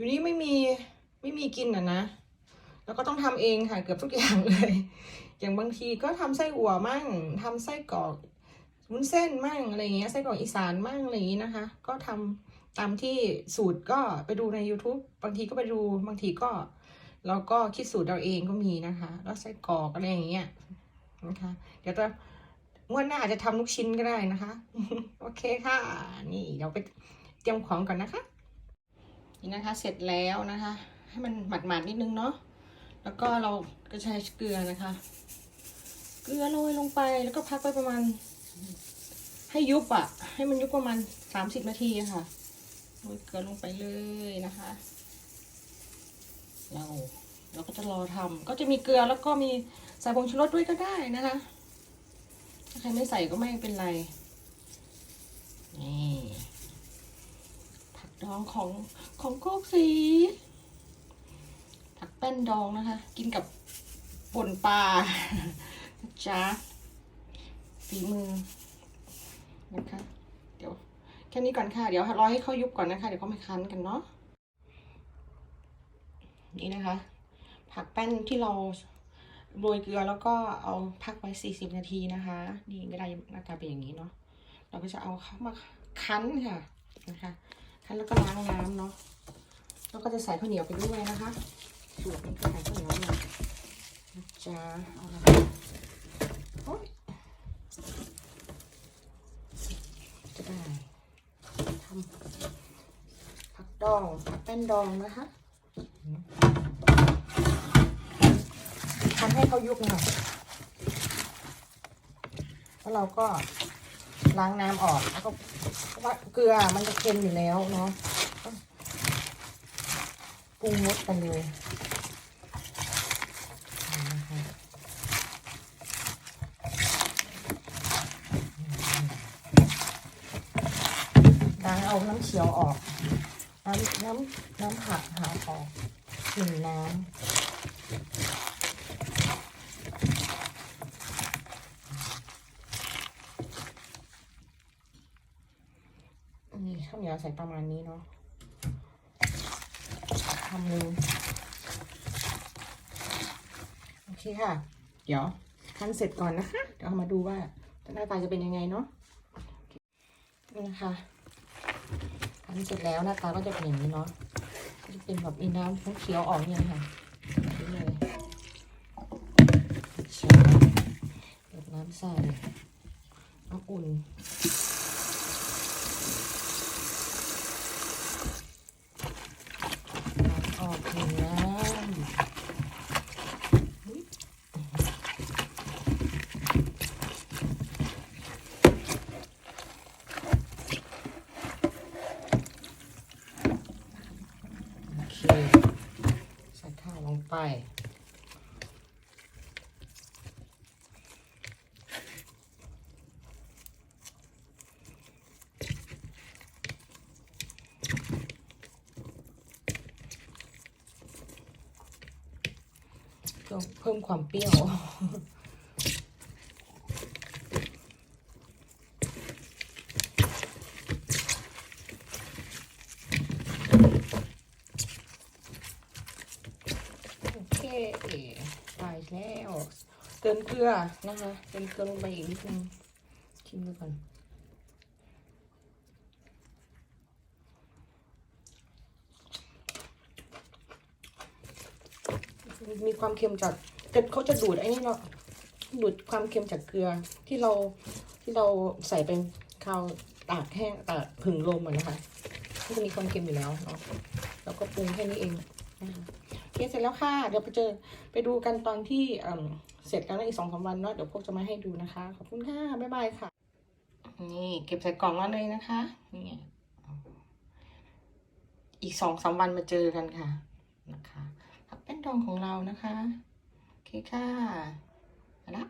อยู่นี่ไม่มีไม่มีกินอะนะ แล้วก็ต้องทำเองค่ะเกือบทุกอย่างเลย อย่างบางทีก็ทำไส้อั่วมั่งทำไส้กรอกวุ้นเส้นมั่งอะไรเงี้ยไส้กรอกอีสานมั่งอะไรอย่างงี้นะคะ ก็ทำตามที่สูตรก็ไปดูใน YouTube บางทีก็ไปดูบางทีก็เราก็คิดสูตรเราเองก็มีนะคะ แล้วไส้กรอกอะไรอย่างเงี้ยนะคะ เดี๋ยวจะงวดหน้าอาจจะทำลูกชิ้นก็ได้นะคะ โอเคค่ะ นี่เราไปเตรียมของก่อนนะคะ นี่นะคะ เสร็จแล้วนะคะ ให้มันหมาดๆนิดนึงเนาะแล้วก็เราก็ใช้เกลือนะคะ เกลือโรยลงไปแล้วก็พักไว้ประมาณ ให้ยุบอะ่ะ ให้มันยุบประมาณสามสิบนาทีะค่ะโรยเกลือลงไปเลยนะคะ เราเราก็จะรอทำก็จะมีเกลือแล้วก็มีใส่ผงชูรสด้วยก็ได้นะคะถ้าใครไม่ใส่ก็ไม่เป็นไรนี่ ดองของของโคกสีผักแป้นดองนะคะ กินกับป่นปลาจ๊ะฝีมือนะคะ เดี๋ยวแค่นี้ก่อนค่ะ เดี๋ยวรอให้เขายุบก่อนนะคะ เดี๋ยวเขามาคั้นกันเนาะนี่นะคะ ผักแป้นที่เราโรยเกลือแล้วก็เอาพักไว้ 40 นาทีนะคะ นี่เวลาหน้าตาเป็นอย่างนี้เนาะเราก็จะเอาเข้ามาคั้นค่ะนะคะ คั้นแล้วก็ล้างน้ำเนาะแล้วก็จะใส่ข้าวเหนียวไปด้วยนะคะสูตรนี้คือใส่ข้าวเหนียวเลยนะจ๊ะเอาละโอ๊ยจะได้ทำผักดองผักแป้นดองนะคะทำให้เขายุบหน่อยแล้วเราก็ ล้างน้ำออกแล้วก็เพราะว่าเกลือมันจะเค็มอยู่แล้วเนาะปรุงรสกันเลยล้างเอาน้ำเขียวออก น้ำน้ำน้ำผักหาออกหนึ่งน้ำนี่ ข้าวเหนียวใส่ประมาณนี้เนาะทำเลยโอเคค่ะ เดี๋ยวคั้นเสร็จก่อนนะคะ เดี๋ยวเอามาดูว่าหน้าตาจะเป็นยังไงเนาะนี่นะคะคั้นเสร็จแล้วหน้าตาก็จะเป็นอย่างนี้เนาะก็จะเป็นแบบมีน้ำเขียวๆออกเนี่ยค่ะนี่เลยใช่เปิดน้ำใส่น้ำอุ่น ออกเหนือโอเค ใส่ข้าวลง ไปเพิ่มความเปรี้ยว โอเคไปแล้วเติมเกลือนะคะเติมเกลือลงไปอีกนิดนึงชิมดูก่อนมีความเค็มจากแต่เขาจะดูดไอ้นี่เนาะดูดความเค็มจากเกลือที่เราที่เราใส่เป็นข้าวตากแห้งตากผึ่งลมอะนะคะมันจะมีความเค็มอยู่แล้วเนาะแล้วก็ปรุงแค่นี้เองนะคะ โอเคเสร็จแล้วค่ะ เดี๋ยวไปเจอไปดูกันตอนที่เสร็จแล้วในอีกสองสามวันเนาะเดี๋ยวพวกจะมาให้ดูนะคะ ขอบคุณค่ะ บ๊ายบายค่ะ นี่เก็บใส่กล่องแล้วเลยนะคะ นี่อีกสองสามวันมาเจอกันค่ะนะคะเป็นดองของเรานะคะ โอเคค่ะไปละ